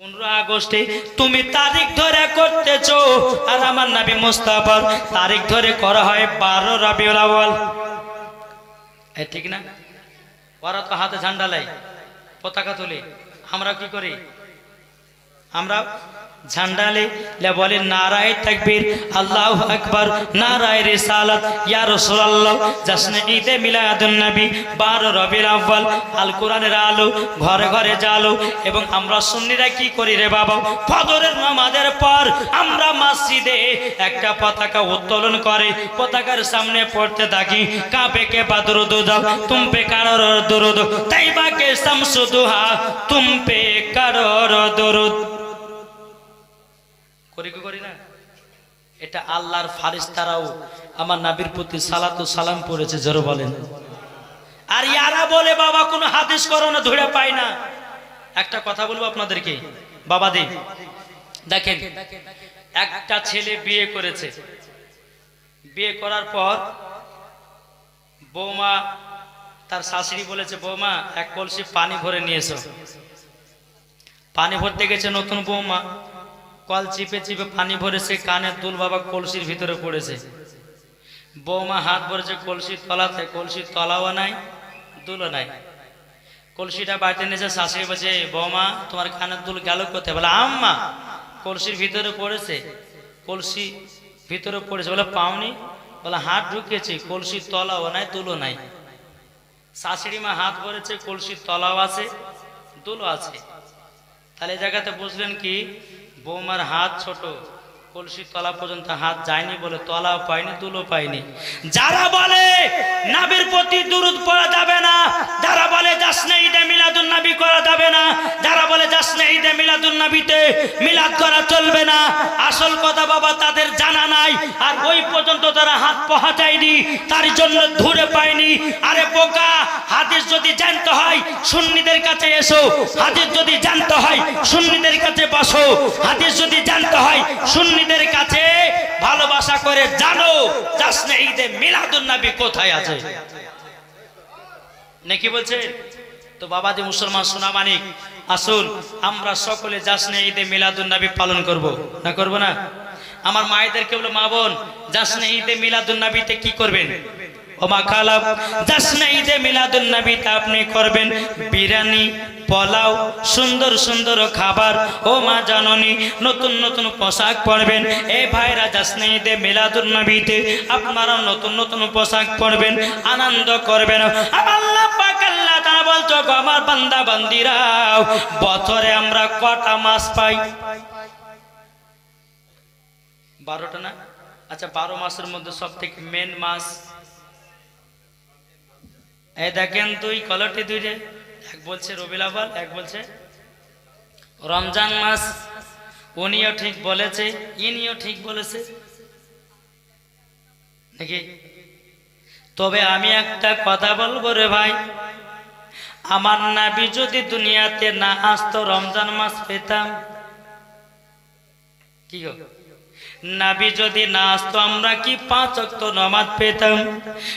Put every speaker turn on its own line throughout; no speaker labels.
পনেরো আগস্টে তুমি তারিখ ধরে করতেছ। আমার তারিখ ধরে করা হয় বারো ঠিক না? তো হাতে পতাকা তুলে। আমরা কি করি? আমরা ঝান্ডালে বলে নারায় তাকবীর, আল্লাহ আকবার, নারায় রিসালাত। ইয়া রাসূলুল্লাহ জাসনে ঈদে মিলাদুন নবী 12 রবিউল আউয়াল, আল কোরআনের আলো, ঘরে ঘরে জালো এবং আমরা সুন্নিরা কি করি রে বাবা? ফজরের নামাজের পর আমরা মসজিদে একটা পতাকা উত্তোলন করে, পতাকার সামনে পড়তে থাকি। কাঁপে কে বাদরুদ দাও তুম পে দরুদ। তাইবা কে শামসুদুহা তুম পে কারোর দরুদ। করি করি না? এটা আল্লাহর ফারিস্তারাও আমার নাবির প্রতি সালাতু সালাম পড়েছে, জোরে বলেন। আর ইয়ারা বলে, বাবা, কোনো হাদিস করো না ধরে পাই না। একটা কথা বলব আপনাদেরকে। বাবা দি দেখেন, একটা ছেলে বিয়ে করেছে। বিয়ে করার পর বৌমা, তার শাশুড়ি বলেছে, বৌমা, এক কলসি পানি ভরে নিয়েছো। পানি ভরতে গেছে নতুন বৌমা। কল চিপে চিপে পানি ভরেছে কানের দুল বাবা কলসির ভিতরে পড়েছে। বৌমা হাত ভরেছে, কলসির তলাতে, কলসির তলাও নাই, দুলও নাই। কলসিটা বাড়িতে নিয়েছে শাশুড়ি বলছে, বৌমা, তোমার কানের দুল গেল কোথায়? বলে, আম্মা, কলসির ভিতরে পড়েছে। কলসি ভিতরে পড়েছে। বলে, পাওনি? বলে, হাত ঢুকিয়েছি, কলসির তলাও নাই, দুলও নাই। শাশুড়ি মা হাত ভরেছে, কলসির তলাও আছে, দুলও আছে। তাহলে এই জায়গাতে বুঝলেন কি বৌমার হাত ছোট। কলসি তলা পর্যন্ত হাত যায়নি বলে তলাও পায়নি তুলো পায়নি। যারা বলে নাবির প্রতি দুরুদ পড়া যাবে না, যারা বলে জাসনে ঈদে মিলাদুন নাবি করা যাবে না, যারা বলে জাসনে ঈদে মিলাদুন নাবিতে মিলাদ করা চলবে না, আসল কথা বাবা, তাদের জানা নাই, আর ওই পর্যন্ত তারা হাত পৌঁছায়নি তার জন্য ধরে পায়নি। আরে বোকা, হাদিস যদি জানতে হয়, সুন্নিদের কাছে এসো। হাদিস যদি জানতে হয়, সুন্নিদের কাছে বসো। হাদিস যদি জানতে হয় সুন্নিদের কাছে ভালোবাসা করে, জানো জাসনে ঈদে মিলাদুন নবী কোথায় আছে? নাকি বলছে? তো বাবাজি মুসলমান সোনা মানিক আসুন, আমরা সকলে জাসনে ঈদে মিলাদুন নবী পালন করব। না করব না? আমার মায়েদেরকে বলো, মা বোন জাসনে ঈদে মিলাদুন নবীতে কি করবেন? ওমা খালাম জাসনে ঈদে মিলাদুন নবীতে আপনি করবেন বিরিয়ানি পোলাও, সুন্দর সুন্দর খাবার। ও মা জাননী, নতুন নতুন পোশাক পরবেন। এই ভাইরা জাসনে ঈদে মিলাদুন নবীতে, আপনারা নতুন নতুন পোশাক পরবেন, আনন্দ করবেন। আল্লাহ পাক আল্লাহ তারা আমার বান্দা, বান্দিরাও, বছরে আমরা কটা মাস পাই? বারোটা না? আচ্ছা বারো মাসের মধ্যে সব থেকে মেন মাস এই দেখেন দুই, কলটি দুইটে। এক বলছে রবিল আওয়াল এক বলছে রমজান মাস। উনিও ঠিক বলেছে, ইনিও ঠিক বলেছে। নাকি? তবে আমি একটা কথা বলব রে ভাই, আমার নাবি যদি দুনিয়াতে না আসতো রমজান মাস পেতাম, কি গো? নাবি যদি না আসতো আমরা কি পাঁচ অক্ত নমাজ পেতাম?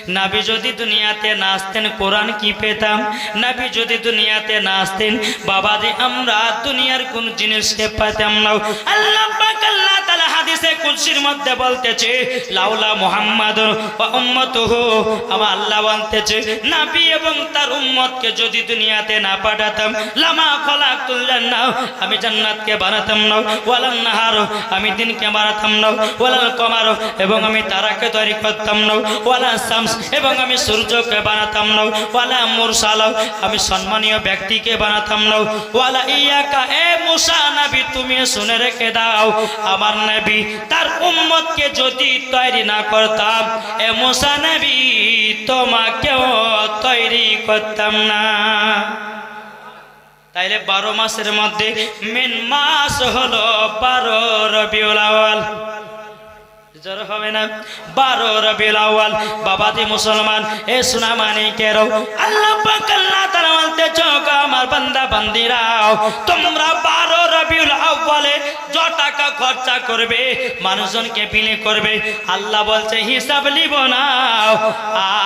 নাবি যদি দুনিয়াতে না আসতেন কোরআন কি পেতাম? নাবি যদি দুনিয়াতে না আসতেন বাবা যে আমরা দুনিয়ার কোন জিনিসকে পেতাম না। আল্লাহ নাবি এবং তার যদি দুনিয়াতে না পাঠাতাম, লামা আমি জান্নাতকে বানাতাম না। আমি দিনকে না ওয়ালাল কমার এবং আমি তারাকে তৈরি করতাম না, ওয়ালা শামস এবং আমি সূর্যকে বানাতাম না, ওয়ালা মুরসাল আমি সম্মানীয় ব্যক্তিকে বানাতাম না, ওয়ালা ইয়াকা, এ মুসা নবী, তুমি শুনে রেখে দাও, আমার নবী তার উম্মতকে যদি তৈরি না করতাম, এ মুসা নবী তোমাকেও তৈরি করতাম না। তাইলে বারো মাসের মধ্যে মেন মাস হলো বারো রবিউল আওয়াল জ্বর হবে না? বারো রবিউল আওয়াল বাবাজি মুসলমান, এ সোনা মানিকেরও আল্লাহ পাক আল্লাহ তাআলা বলতে চোখ আমার বান্দা বান্দিরাও, তোমরা বারো রবিউল আওয়ালে য টাকা খরচা করবে, মানুষজনকে বিলি করবে, আল্লাহ বলছে, হিসাব লিব না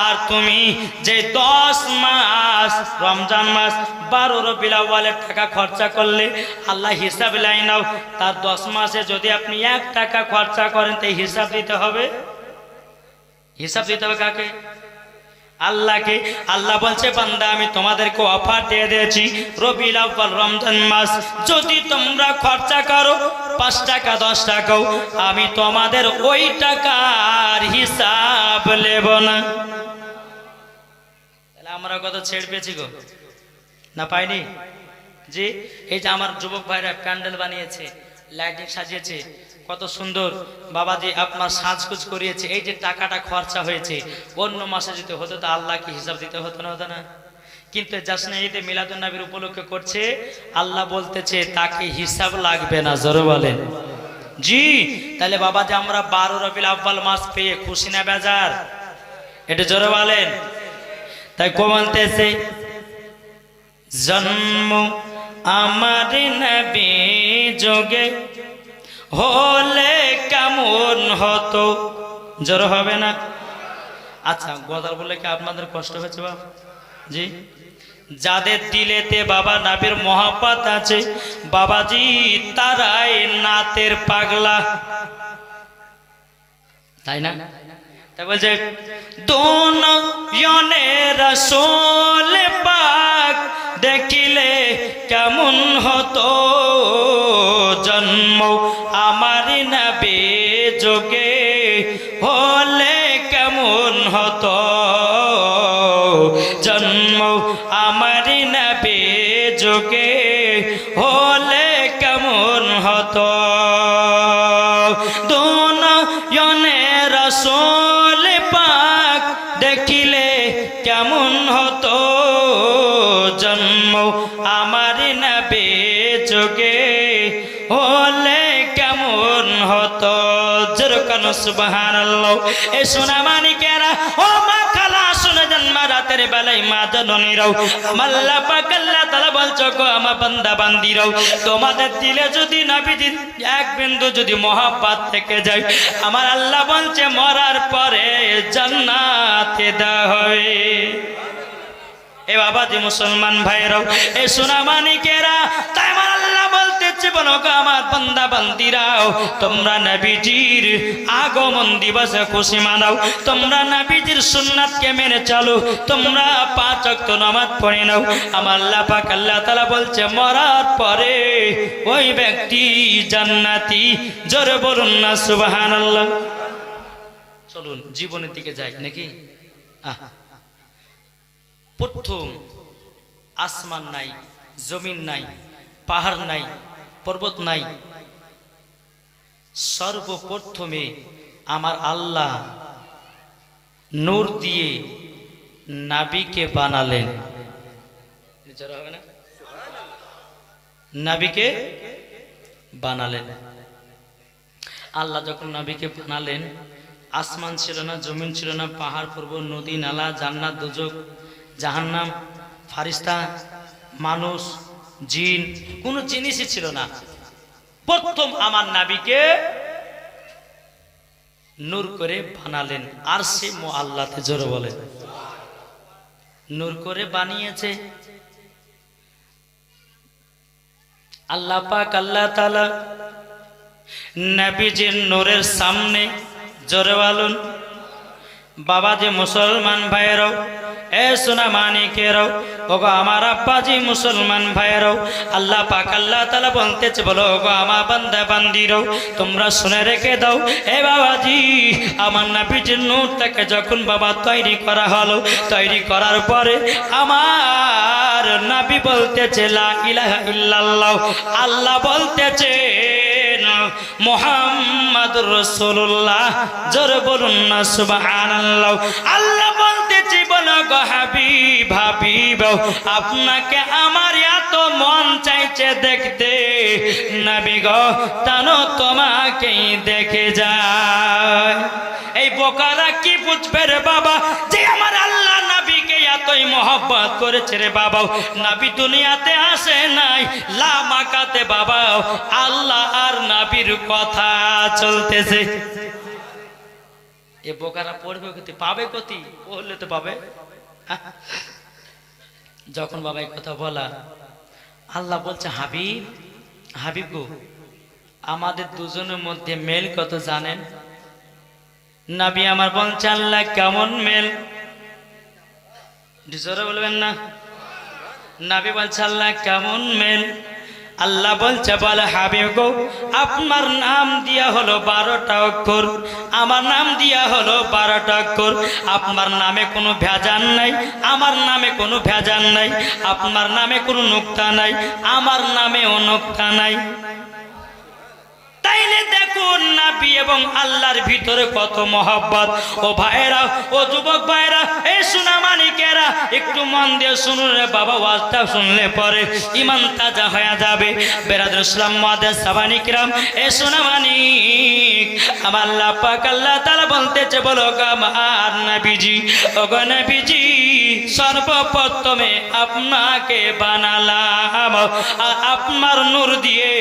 আর তুমি যে দশ মাস, রমজান মাস বারো রবিলাওয়ালের টাকা খরচা করলে আল্লাহ হিসাব লাই নাও। তার দশ মাসে যদি আপনি এক টাকা খরচা করেন তো হিসাব দিতে হবে? হিসাব দিতে হবে কাকে? আল্লাহকে। আল্লাহ বলছে, বান্দা, আমি তোমাদেরকে অফার দিয়ে দিয়েছি রবিল রমজান মাস। যদি তোমরা খরচা করো পাঁচ টাকা, দশ টাকাও, আমি তোমাদের ওই টাকার হিসাব নেব না। তাহলে আমরা কত ছেড় পেয়েছি গো? না পাইনি? জি, এই যে আমার যুবক ভাইরা প্যান্ডেল বানিয়েছে, লাইটিং সাজিয়েছে, কত সুন্দর। বাবা বাবাজি আপনার সাজগুজ করিয়েছে, এই যে টাকাটা খরচা হয়েছে, অন্য মাসে যদি হতো তো আল্লাহ কি হিসাব দিতে হতো না হতো না? কিন্তু জাসনা ঈদে মিলাদুন নবীর উপলক্ষে করছে, আল্লাহ বলতেছে, তাকে হিসাব লাগবে না, জোরে বলেন। জি, তাহলে বাবা যে আমরা বারো রবিল আব্বাল মাস পেয়ে খুশি না বেজার? এটা জোরে বলেন। তাই কমালতেছে জন্ম আমার নবী যোগে হলে কেমন হতো? জ্বর হবে না? আচ্ছা গদার বলে কি আপনাদের কষ্ট হয়েছে বাবা জি? যাদের দিলেতে বাবা নাবির মহাপাত আছে, বাবাজি তারাই নাতের পাগলা। তাই না? তাই বলছে দোন রসোল পাক দেখিলে কেমন হতো জন্ম। আমার নবে যোগে আমার এক বিন্দু যদি মহাপাত থেকে যায়, আমার আল্লাহ বলছে, মরার পরে জান্নাতে এ বাবা যে মুসলমান ভাইরাও এ সোনা মানিকেরা, তাই বলতেছে বলো গো আমার বান্দা বান্দিরাও, তোমরা নবীজির আগমন দিবসে খুশি মানাও। তোমরা নবীজির সুন্নাতকে মেনে চলো, তোমরা পাঁচ ওয়াক্ত নামাজ পড়ে নাও। আমার পাক আল্লাহ তাআলা বলছে, মরার পরে ওই ব্যক্তি জান্নাতি, জোরে বলুন না, সুবহানাল্লাহ। চলুন, জীবনের দিকে যাই, নাকি? প্রথম, আসমান নাই, জমিন নাই, পাহাড় নাই পর্বত নাই। সর্বপ্রথমে আমার আল্লাহ নূর দিয়ে নাবিকে বানালেন। নাবিকে বানালেন। আল্লাহ যখন নবীকে বানালেন, আসমান ছিল না, জমিন ছিল না, পাহাড়, পর্বত, নদী, নালা, জান্নাত দুজক জাহান্নাম, ফারিস্তা, মানুষ জিন, কোনো জিনিসই ছিল না। প্রথম আমার নাবিকে নূর করে বানালেন। আর সে মো আল্লাহতে জোরে বলে, নূর করে বানিয়েছে। আল্লাহ পাক, আল্লাহ তালা নবীজির নূরের সামনে জোরে বলুন বাবা যে মুসলমান ভাইয়েরাও, এ সোনা মানিকেরাও ওগো আমার আব্বাজি মুসলমান ভাইয়েরাও, আল্লাহ পাক আল্লাহ তালা বলতেছে, বলো ওগো আমার বান্দা বান্দিরাও, তোমরা শুনে রেখে দাও, এ বাবাজি, আমার নাবিজির নূরটাকে যখন বাবা তৈরি করা হলো, তৈরি করার পরে আমার নাবি বলতেছে, লা ইলাহা ইল্লাল্লাহ, আল্লাহ বলতেছে মোহাম্মদ রসুল্লাহ জোর বলুন না, সুবহানাল্লাহ। আল্লাহ বলতেছি বলো গো হাবিব হাবিব। আপনাকে আমার এত মন চাইছে দেখতে। নবী গো, তানো তোমাকেই দেখে যায়। এই বোকারা কি বুঝবে বাবা? যে আমার আল্লাহ এতই মহব্বত করেছে রে বাবা নাবি দুনিয়াতে আসে নাই লামাকাতে বাবা আল্লাহ আর নাবির কথা চলতেছে। এ বোকারা পড়বে কতি পাবে কতি পড়লে তো পাবে। যখন বাবা এই কথা বলা, আল্লাহ বলছে, হাবিব হাবিব গো, আমাদের দুজনের মধ্যে মেল কত জানেন? নাবি আমার বলছে, আল্লাহ কেমন মেল? জোরে বলবেন না? নাবি বলছে, আল্লাহ কেমন মেল? আল্লাহ বলছে, বলে, হাবিব গো, আপনার নাম দিয়া হলো বারোটা অক্ষর। আমার নাম দিয়া হলো বারোটা অক্ষর। আপনার নামে কোনো ভেজান নাই, আমার নামে কোনো ভেজান নাই, আপনার নামে কোনো নুক্তা নাই, আমার নামেও নুক্তা নাই। তাইলে এবং আল্লাহর ভিতরে কত মহব্বত। ও ভাইরা ও যুবক ভাইরা এই সুনামানিকেরা একটু মন দিয়ে শুনুন রে বাবা, ওয়াজটা শুনলে পরে ইমান তাজা হয়ে যাবে। বেরাদুল ইসলাম মাদের সাবানিকরাম এ সুনামানিক আমার আল্লাহ পাক আল্লাহ তাআলা বলতেছে, বলো আমার নবীজি, ও গো নবীজি, সর্বপ্রথমে আপনাকে বানালাম আপনার নূর দিয়ে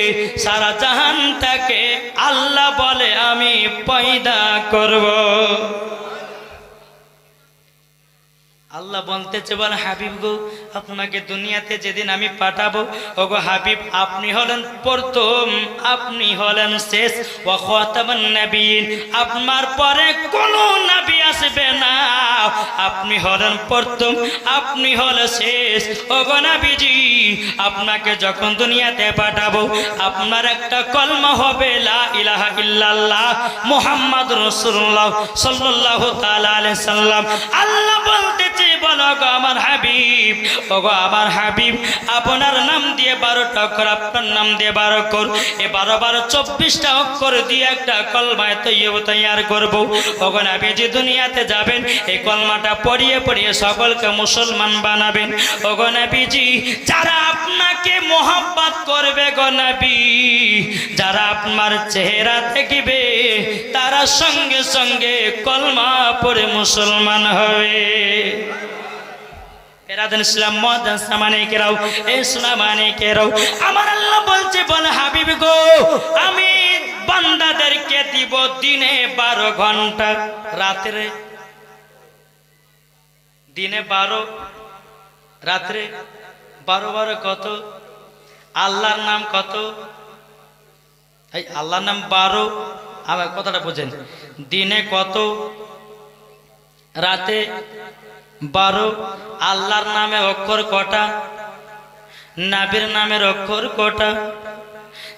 সারা জাহানটাকে আল্লাহ বলে আমি পয়দা করব। আল্লাহ বলতেছে, বল হাবিব গো, আপনাকে দুনিয়াতে যেদিন আমি পাঠাবো, ওগো হাবিব, আপনি হলেন প্রথম, আপনি হলেন শেষ। ও খতামান নবীন আপনার পরে কোনো নবী আসবে না। আপনি হলেন প্রথম, আপনি হলেন শেষ। ওগো নবীজি, আপনাকে যখন দুনিয়াতে পাঠাবো, আপনার একটা কলমা হবে, লা ইলাহা ইল্লাল্লাহ মুহাম্মদ রাসূলুল্লাহ সাল্লাল্লাহু তাআলা আলাইহি সাল্লাম। আল্লাহ বলতেছে বলো গো আমার হাবিব। ওগো আমার হাবিব, আপনার নাম দিয়ে বারোটা অক্ষর আপনার নাম দিয়ে বারো অক্ষর। এ বারো বারো চব্বিশটা অক্ষর দিয়ে একটা কলমায় তৈব তৈয়ার করব। ওগো নাবিজি দুনিয়াতে যাবেন, এই কলমাটা পড়িয়ে পড়িয়ে সকলকে মুসলমান বানাবেন। ওগো নাবিজি, যারা আপনাকে মোহাব্বত করবে গো যারা আপনার চেহারা দেখবে, তারা সঙ্গে সঙ্গে কলমা পড়ে মুসলমান হবে। এরাদান ইসলাম মদান সামানে কেরাও এই সুনামানে কেরাও আমার আল্লাহ বলছে, বল হাবিব আমি দিনে বারো দিনে বারো, রাত্রে বারো বারো কত, আল্লাহর নাম কত? এই আল্লাহর নাম বারো, আমার কথাটা বোঝেন, দিনে কত, রাতে বারো, আল্লাহর নামে অক্ষর কটা? নাবির নামের অক্ষর কটা?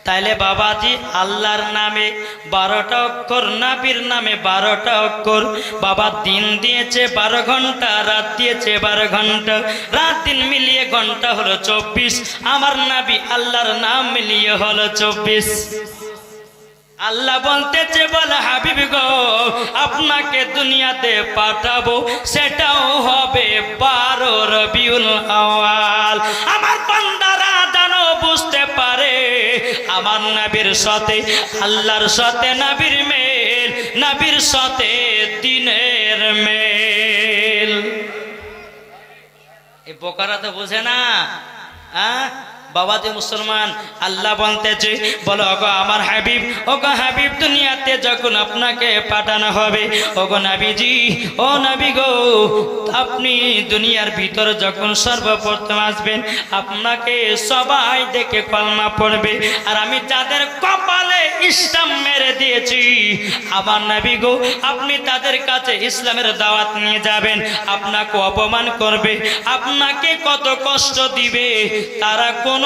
তাইলে বাবাজি, আল্লাহর নামে বারোটা অক্ষর, নাবির নামে বারোটা অক্ষর। বাবা দিন দিয়েছে বারো ঘণ্টা, রাত দিয়েছে বারো ঘণ্টা। রাত দিন মিলিয়ে ঘণ্টা হলো চব্বিশ। আমার নাবি আল্লাহর নাম মিলিয়ে হলো চব্বিশ। আল্লাহ বলতেছে, বলে হাবিব গো, আপনাকে দুনিয়াতে পাঠাবো, সেটাও হবে বারো রবিউল আওয়াল আমার বান্দারা জানো বুঝতে পারে, আমার নাবির সাথে, আল্লাহর সাথে নাবির মেল, নাবির সাথে দিনের মেল। এই বোকারা তো বোঝে না হ্যাঁ? বাবা যে মুসলমান, আল্লাহ বলতেছে, বলো, ওগো আমার হাবিব, ওগো হাবিব, দুনিয়াতে যখন আপনাকে পাঠানো হবে, ওগো নাবিজি, ও নাবি গো, আপনি দুনিয়ার ভিতর যখন সর্বপ্রথম আসবেন, আপনাকে সবাই দেখে কলমা পড়বে। আর আমি যাদের কপালে ইসলাম মেরে দিয়েছি, আমার নাবি গো, আপনি তাদের কাছে ইসলামের দাওয়াত নিয়ে যাবেন, আপনাকে অপমান করবে, আপনাকে কত কষ্ট দিবে, তারা কোনো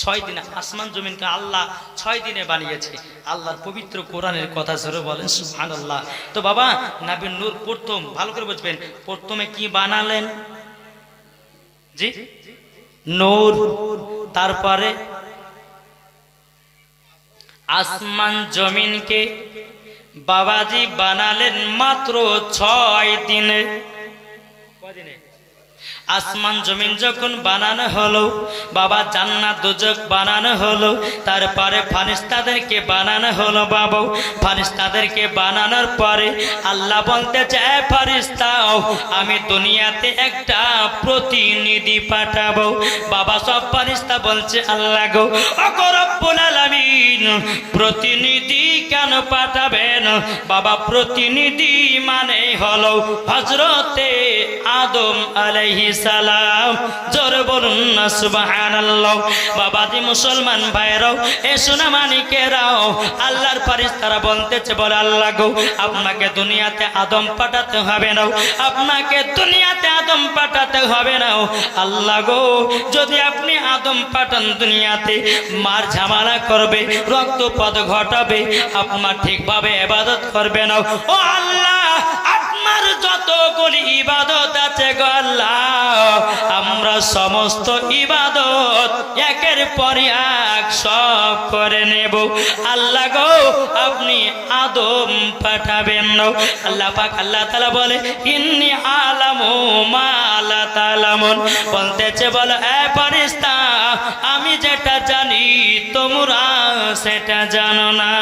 ছয় দিনে আসমান জমিনকে আল্লাহ ছয় দিনে বানিয়েছে। আল্লাহর পবিত্র কোরআনের কথা জোরে বলেন সুহান আল্লাহ তো বাবা নাবিন নূর প্রথম, ভালো করে বুঝবেন, প্রথমে কি বানালেন? জি? নূর, তারপরে আসমান জমিনকে বাবাজি বানালেন মাত্র ছয় দিনে। কদিনে আসমান জমিন যখন বানানো হলো, বাবা জান্নাত দুজক বানানো হলো, তারপরে ফারিস্তাদেরকে বানানো হলো বাবু। ফারিস্তাদেরকে বানানোর পরে আল্লাহ বলতে চায়, ফারিস্তাও, আমি দুনিয়াতে একটা প্রতিনিধি পাঠাবো। বাবা সব ফারিস্তা বলছে, আল্লাহ গো অকরব্বুল প্রতিনিধি কেন পাঠাবেন? বাবা, প্রতিনিধি মানে হলো হজরতে আদম আলাইহিস সালাম। জোর বলুন না, সুবহানাল্লাহ। বাবাজি মুসলমান ভাইরাও এ সোনা মানিকেরাও, আল্লাহর ফারিস্তারা বলতেছে, বলে, আল্লাহ গো, আপনাকে দুনিয়াতে আদম পাঠাতে হবে না। আপনাকে দুনিয়াতে আদম পাঠাতে হবে না। আল্লাহ গো, যদি আপনি আদম পাঠান দুনিয়াতে, মার ঝামেলা করবে, রক্তপাত ঘটাবে, আপনার ঠিকভাবে ইবাদত করবে না। ও আল্লাহ আপনার যতগুলি ইবাদত আছে আল্লাহ, আমরা সমস্ত ইবাদত একের পর এক সব করে নেব। আল্লাহ গো, আপনি আদম পাঠাবেন। না আল্লাহ পাক, আল্লাহ তাআলা বলে, ইন্নি আলামু মা আল্লাহ তালামুন বলতেছে, বলো, এ ফেরেশতা, আমি যেটা জানি তোমরা সেটা জানো না।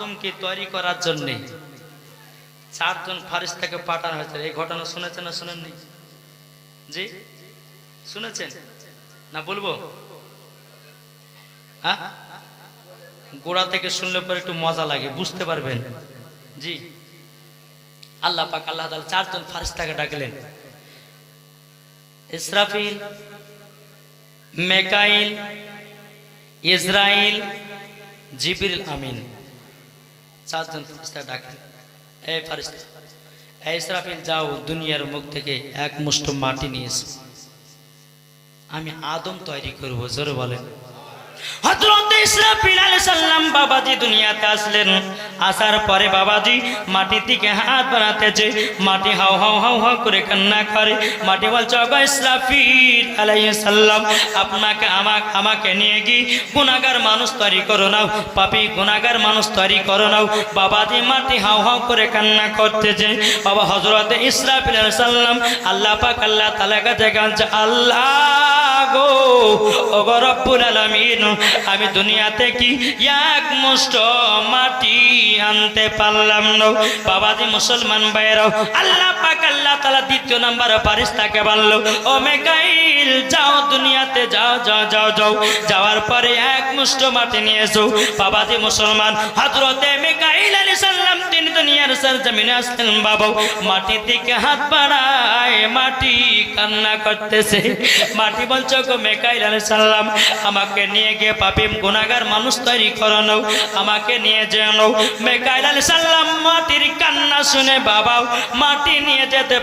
আদমকে তৈরি করার জন্যে চারজন ফারিস্তাকে পাঠানো হয়েছে। এই ঘটনা শুনেছেন না শুনেননি? জি? শুনেছেন? না বলব? হ্যাঁ? গোড়া থেকে শুনলে পরে একটু মজা লাগে, বুঝতে পারবেন। জি। আল্লাহ পাক, আল্লাহ তাআলা চারজন ফারিস্তাকে ডাকলেন। ইসরাফিল, মেকাইল ইসরাইল জিবরিল আমিন। চারজন ফেরিস্তা ডাকেন এই ফারিস্তা এই ইসরাফিল, যাও দুনিয়ার মুখ থেকে এক মুষ্ট মাটি নিয়ে এসো। আমি আদম তৈরি করব, জোরে বলেন। হযরত ইসরাফিল আলাইহিস সালাম বাবাজি দুনিয়াতে আসলেন। আসার পরে বাবাজি মাটির দিকে হাত বানাতেছে মাটি হাও হাও হাও হাও করে কান্না করে। মাটি বলছে অগো ইসরাফিল আলাইহিস সালাম, আপনাকে আমাকে আমাকে নিয়ে গিয়ে গুনাহগার মানুষ তৈরি করো নাও। পাপী গুনাহগার মানুষ তৈরি করো নাও। বাবাজি মাটি হাও হাও করে কান্না করতেছে। বাবা হযরত ইসরাফিল সালাম, আল্লাহ পাক, আল্লাহ তাআলা কাছে কাঁদছে, আল্লাহ গো, ওগো রব্বুল আলামিন, আমি দুনিয়াতে কি এক মুষ্ট মাটি আনতে পারলাম না। বাবাজি মুসলমান ভাইরাও আল্লাহ পাক আল্লাহ তাআলা দ্বিতীয় নাম্বার ফারিস্তাকে বলল, ও মেকাইল, যাও দুনিয়াতে, যাও যাও যাও যাও। যাওয়ার পরে এক মুষ্ট মাটি নিয়ে এসো বাবাজি মুসলমান, হযরতে মেকাইল আলাইহিস সালাম, তিনি দুনিয়ার সরজমিনে আসলেন, বাবা। মাটি দিকে হাত বাড়ায় মাটি কান্না করতেছে। মাটি বলছো গো মেকাইল আলাইহিস সালাম, আমাকে নিয়ে গিয়ে পাপী, গুনাহগার মানুষ তৈরি করানো আমাকে নিয়ে যেন আলাইহিস সালাম মাটির কান্না শুনে মাটি নিয়ে যেতে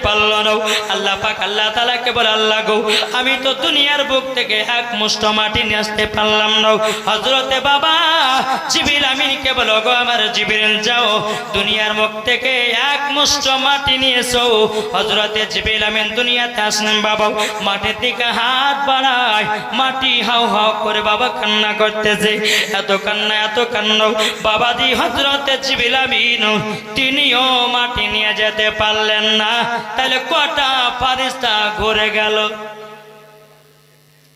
আল্লাহ আল্লাহ আল্লাহ গো, আমি তো দুনিয়ার বুক থেকে এক মুষ্ট মাটি নিয়ে আসতে পারলাম না। হজরতে বাবা জিবরিল আমিনকে বলো গো আমার জিবরিল, যাও, দুনিয়ার মুখ থেকে এক মুষ্ট মাটি নিয়ে এসো। হযরতে জিবরিল আমিন দুনিয়াতে আসলেন, বাবা, মাটির দিকে হাত বাড়ায়, মাটি হাও হাও করে বাবা কান্না করতেছে। এত কান্না এত কান্না। বাবাজি হজরতে জিবিলামিন তিনিও মাটি নিয়ে যেতে পারলেন না। তাহলে কটা ফারিস্তা ঘুরে গেল?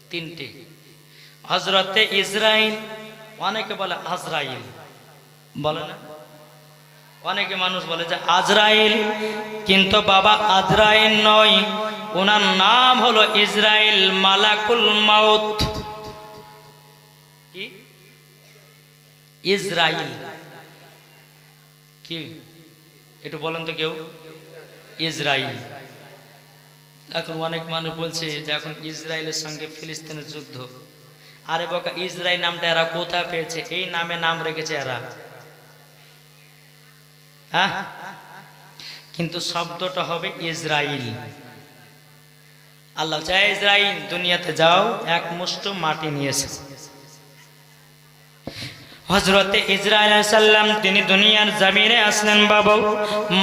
তিনটি। হজরতে ইসরাইল অনেকে বলে আজরাইল। বলে না? অনেকে মানুষ বলে যে আজরাইল। কিন্তু বাবা আজরাইল নয় ওনার নাম হলো ইসরাইল মালাকুল মাউত। কি? ইসরাইল কি? একটু বলেন তো কেউ? ইসরাইল। এখন অনেক মানুষ বলছে যে এখন ইসরায়েলের সঙ্গে ফিলিস্তিনের যুদ্ধ। আরে বাবা ইসরায়েল নামটা এরা কোথায় পেয়েছে? এই নামে নাম রেখেছে এরা। হ্যাঁ? কিন্তু শব্দটা হবে ইসরাইল। আল্লাহ চায় ইসরায়েল দুনিয়াতে যাও, এক মুষ্ট মাটি নিয়েছে। হজরতে ইসরায়েল সাল্লাম তিনি দুনিয়ার জমিনে আসলেন, বাবু।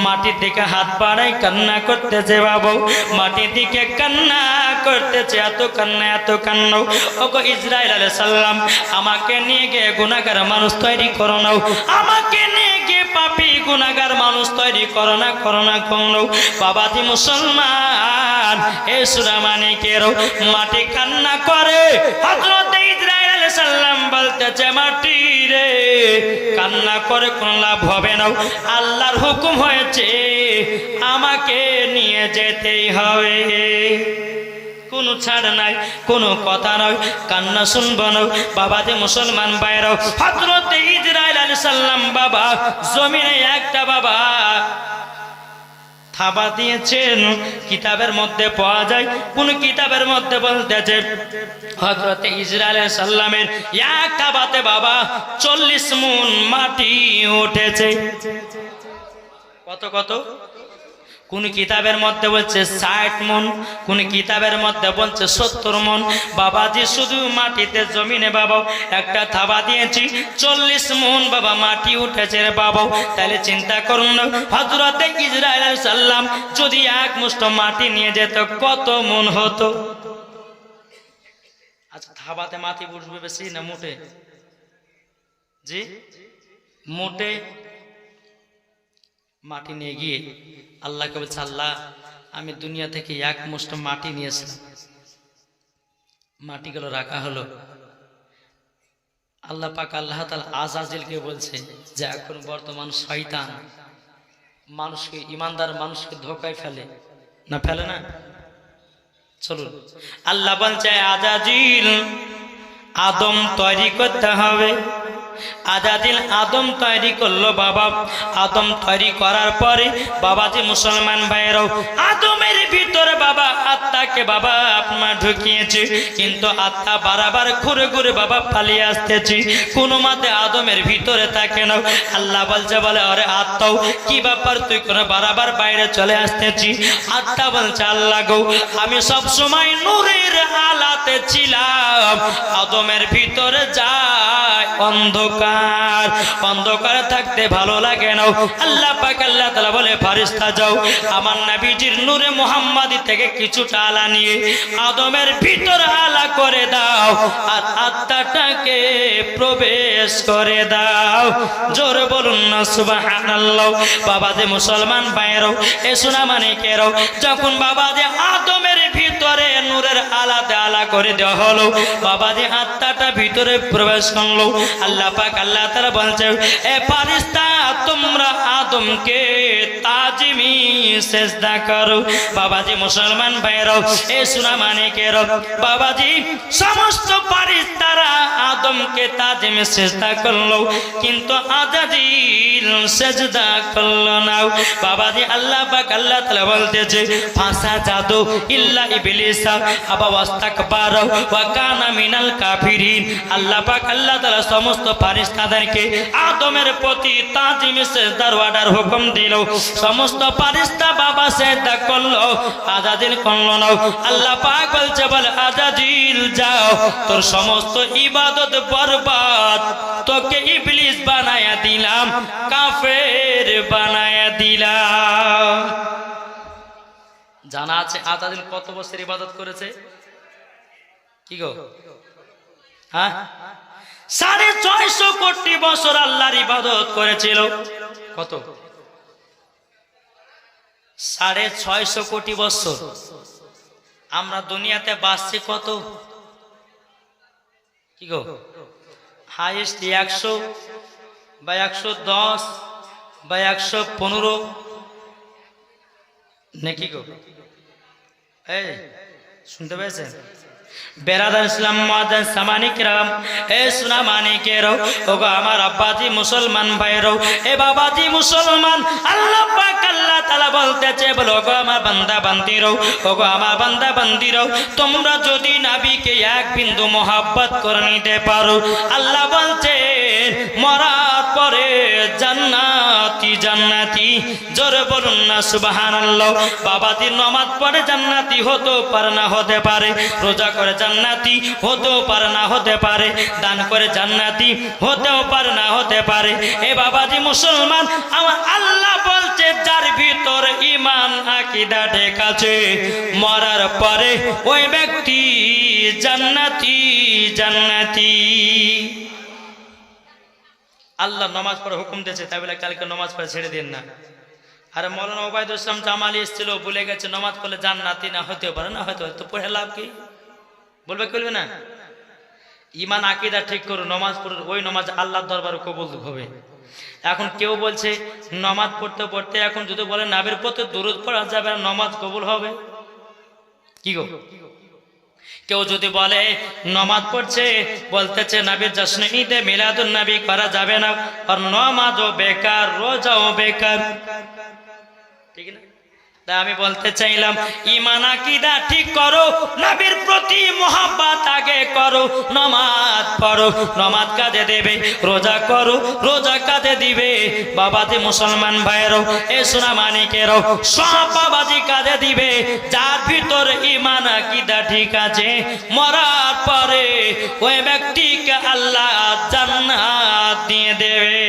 মাটির দিকে হাত বাড়াই কান্না করতেছে, বাবু। মাটির দিকে কান্না করতেছে, এত কান্না এত কান্না। ওগো ইসরায়েল আলাই সাল্লাম আমাকে নিয়ে গিয়ে গুণাগার মানুষ তৈরি করো নাও। আমাকে নিয়ে গিয়ে পাপি গুণাগার মানুষ তৈরি করো না করো না, করো বাবাজি মুসলমান, এ সুরামানিকের মাটি কান্না করে হজরতে ইসরায়েল সাল্লাম বলতেছে, মাটি রে, কান্না করে কোন লাভ হবে না। আল্লাহর হুকুম হয়েছে, আমাকে নিয়ে যেতেই হবে। কোনো ছাড় নাই, কোনো কথা নয় কান্না শুনব না। বাবা যে মুসলমান বাইরাও হজরত ইসরায়েল আলী সাল্লাম বাবা, জমিনে একটা বাবা থাবা দিয়েছেন। কিতাবের মধ্যে পাওয়া যায়। কোন কিতাবের মধ্যে বলতেছে হজরত ইসরায়েল সাল্লামের এক থাবাতে বাবা, চল্লিশ মুন মাটি উঠেছে। কত কত? কোন কিতাবের মধ্যে বলছে ষাট মন, কোন কিতাবের মধ্যে বলছে সত্তর মন। বাবাজি, শুধু মাটিতে জমিনে বাবা, একটা থাবা দিয়েছি, চল্লিশ মন বাবা মাটি উঠেছে রে বাবা। তাহলে চিন্তা করুন না হজরতে ইসরায়েল সাল্লাম যদি এক মুষ্ট মাটি নিয়ে যেত, কত মন হতো? আচ্ছা থাবাতে মাটি উঠবে বেশি না মোটে? জি? মোটে মাটি নিয়ে গিয়ে আল্লাহকে বলছে, আল্লাহ, আমি দুনিয়া থেকে এক মুষ্ট মাটি নিয়েছিলাম। মাটিগুলো রাখা হলো। আল্লাহ পাক আল্লাহ তাল আজাজিলকে বলছে যে, এখন বর্তমান শয়তান মানুষকে, ইমানদার মানুষকে ধোকায় ফেলে। না ফেলে না? চলুন। আল্লাহ বলছে, আজাজিল, আদম তৈরি করতে হবে। আজাদিল আদম তৈরি করল বাবা। আদম তৈরি করার পরে বাবাজি মুসলমান ভাইয়েরাও, আদমের ভিতরে বাবা, আত্মাকে বাবা আপনার ঢুকিয়েছে। কিন্তু আত্মা বারবার ঘুরে ঘুরে বাবা পালিয়ে আসতেছি। কোনো মতে আদমের ভিতরে থাকে না। আল্লাহ বলছে, বলে, আরে আত্মাও কি ব্যাপার? তুই কোনো বারবার বাইরে চলে আসতেছি? আত্মা বলছে, আল্লাহ গো, আমি সব সময় নূরের আলাতে ছিলাম। আদমের ভিতরে যায় অন্ধকার। অন্ধকারে থাকতে ভালো লাগে না। আল্লাহ পাক আল্লাহ তাআলা বলে ফারিস্তা যাও, আমার নবীজির নূরে মুহাম্মাদি থেকে কিছুটা আলা নিয়ে আদমের ভিতর আলা করে দাও আর আত্মাটাকে প্রবেশ করে দাও। জোর বলুন না, সুবহানাল্লাহ। বাবা যে মুসলমান ভাইয়েরও, এ সোনা মানিকেরও যখন বাবা যে আদমের ভিতরে নূরের আলাতে আলা করে দেওয়া হলো। বাবা যে আত্মাটা ভিতরে প্রবেশ করল। আল্লাহ পাক আল্লাহ তারা বলছে, এ পারিস্তা তোমরা আদমকে তাজিমি সেজদা করো। বাবাজি মুসলমান এ বাবাজি, সমস্ত আদমকে তাজিমি সেজদা করল, কিন্তু না। বাবাজি আল্লাহ আল্লাহ বলতেছে জাদু ইল্লা ওয়া কানা মিনাল কাফিরিন। আল্লাহ পাক আল্লাহ সমস্ত আদমের প্রতি হুকুম দিল। সমস্ত ফারিস্তা বাবা সেজদা করল, আজাদিল করল না। আল্লাহ পাক বলছে, বল, আজাদিল যাও, তোর সমস্ত ইবাদত বরবাদ। তোকে ইবলিস বানায়া দিলাম, কাফের বানায়া দিলাম। জানা আছে আজাদিল কত বছর ইবাদত করেছে? কি গো? হ্যাঁ? সাড়ে ছয়শো কোটি বছর আল্লাহর ইবাদত করেছিল। কত? সাড়ে ছয়শো কোটি বছর। আমরা দুনিয়াতে বাঁচছি কত? কি গো? হাইয়েস্ট একশো বা একশো দশ বা একশো পনেরো। নাকি গো? এই, শুনতে পেয়েছেন? বেরাদার ইসলাম মাদান সামানিক রাম। এ সুনা মানিকের ওগো আমার আব্বাজি মুসলমান ভাইরও এ বাবাজি মুসলমান, আল্লাহ পাক আল্লাহ তাআলা বলতেছে, বলো গো আমার বান্দা বান্দিরও ওগো আমার বান্দা বান্দিরও তোমরা যদি নাবিকে এক বিন্দু মোহাব্বত করে নিতে পারো, আল্লাহ বলছে, মরার পরে জান্নাতি জান্নাতি, জোরে বলুন না সুবহানাল্লাহ। বাবাজি নমাজ পড়ে জান্নাতি হতে পারে না, হতে পারে। রোজা করে জান্নাতি, হতেও পারে না, হতে পারে। দান করে জান্নাতি, হতেও পারে না, হতে পারে। এ বাবাজি মুসলমান, আমার আল্লাহ বলছে, যার ভিতর ইমান আকিদা ঠিক আছে মরার পরে ওই ব্যক্তি জান্নাতি জান্নাতি। আল্লাহ নমাজ পড়ে হুকুম দিয়েছে, তাই বলে কালকে নমাজ পড়ে ছেড়ে দিন না। আর মৌলানা ওবায়দুল ইসলাম জামালি এসেছিল, ভুলে গেছে, নমাজ পড়লে জান্নাতি না, হতেও পারে না, হয়তো তো পড়ে লাভ কি? বলবে, করবে না? ইমান আকিদা ঠিক করো, নমাজ পড়ো, ওই নমাজ আল্লাহর দরবারে কবুল হবে। এখন কেউ বলছে, নমাজ পড়তে পড়তে এখন যদি বলে, নাবের পথে দূরত পড়া যাবে নমাজ কবুল হবে? কি গো? কেউ যদি বলে, নমাজ পড়ছে, বলতেছে, নাবির জশ্ন ঈদে মিলাদুন নবী করা যাবে না, আর নমাজও বেকার, রোজাও বেকার। ঠিক না? আমি বলতে চাইলাম ইমান আকিদা ঠিক করো, নবীর প্রতি মোহাব্বত আগে করো, নমাজ পড়ো, নমাজ কাজে দেবে, রোজা করো, রোজা কাজে দিবে। বাবাজি মুসলমান ভাইয়েরও, এ সোনা মানিকেরও, সব বাবাজি কাজে দিবে। যার ভিতর ইমান আকিদা ঠিক আছে, মরার পরে ওই ব্যক্তিকে আল্লাহ জান্নাত দিয়ে দেবে।